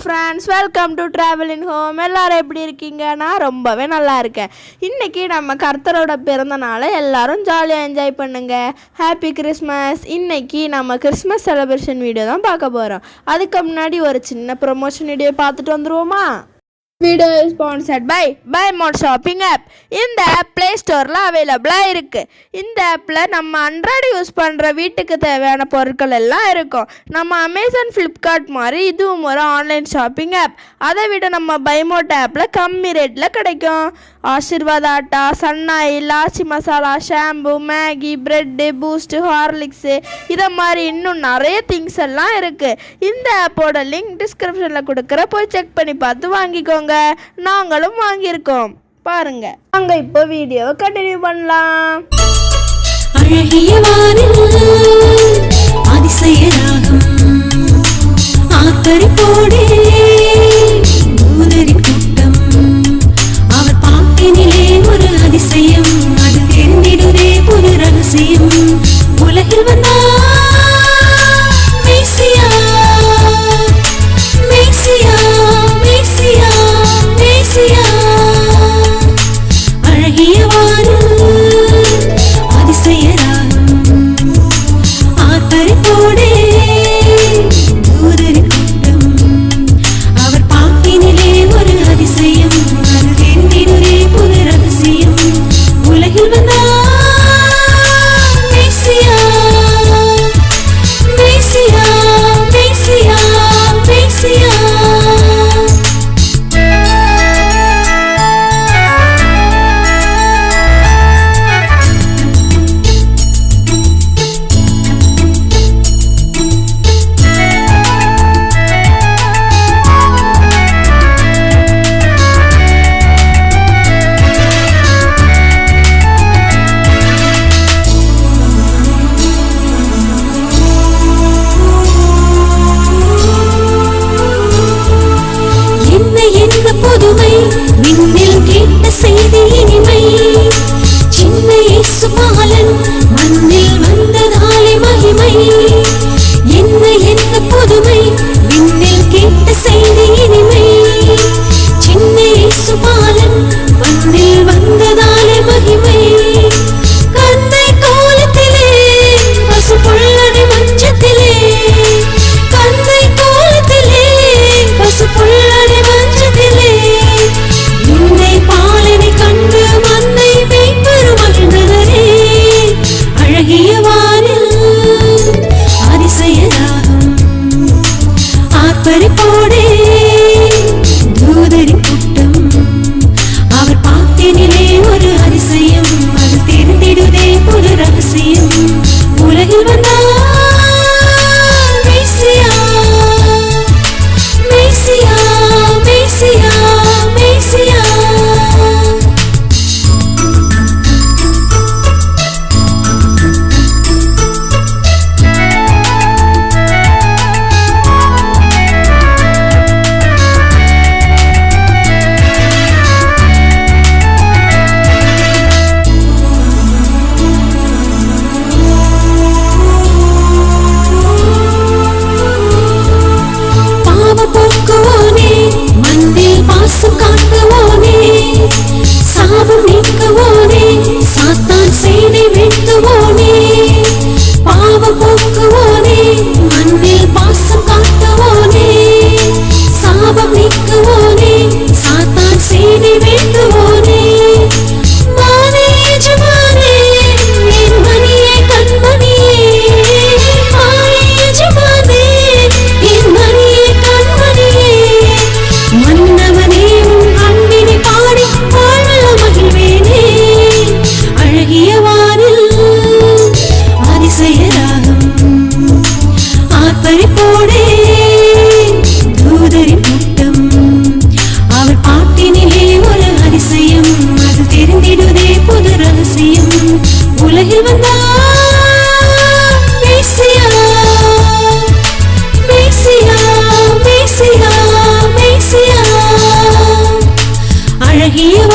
Friends welcome to travel in home எல்லாரும் எப்படி இருக்கீங்க? நான் ரொம்பவே நல்லா இருக்கேன். இன்றைக்கி நம்ம கர்த்தரோட பிறந்த நாளை ஜாலியாக என்ஜாய் பண்ணுங்க. ஹாப்பி கிறிஸ்மஸ் இன்றைக்கி நம்ம கிறிஸ்மஸ் செலிப்ரேஷன் வீடியோ தான் பார்க்க போகிறோம் அதுக்கு முன்னாடி ஒரு சின்ன ப்ரொமோஷன் வீடியோ பார்த்துட்டு வந்துருவோமா? Video sponsored by by mod shopping app இந்த ஆப் ப்ளே ஸ்டோரில் அவைலபிளாக இருக்குது இந்த ஆப்பில் நம்ம அன்றாட யூஸ் பண்ணுற வீட்டுக்கு தேவையான பொருட்கள் எல்லாம் இருக்கும். நம்ம அமேசான் ஃப்ளிப்கார்ட் மாதிரி இதுவும் ஒரு ஆன்லைன் ஷாப்பிங் ஆப் அதை விட நம்ம பைமோட் ஆப்பில் கம்மி ரேட்டில் கிடைக்கும். ஆசீர்வாத் ஆட்டா சன்னாயில் லாச்சி masala shampoo Maggi bread Boost Horlicks இதை மாதிரி இன்னும் நிறைய திங்ஸ் எல்லாம் இருக்குது இந்த ஆப்போட லிங்க் டிஸ்கிரிப்ஷனில் கொடுக்குற போய் செக் பண்ணி பார்த்து வாங்கிக்கோங்க. நாங்களும் வாங்கியிருக்கோம். பாருங்க. அங்க இப்போ வீடியோவை கண்டினியூ பண்ணலாம். அழகிய அதிசய ராகம். ஆத்தரிப்போடே புது ரகசியம் உலகில் வந்தார் உலகில் காட்டுவோனே சாபம் நீக்குவோம் தூதரின் கூட்டம். அவர் பாட்டினிலே ஒரு அதிசயம். அது தெரிந்திடுதே புது ரகசியம். உலகில் வந்தார் மேசியா மேசியா மேசியா மேசியா. அழகிய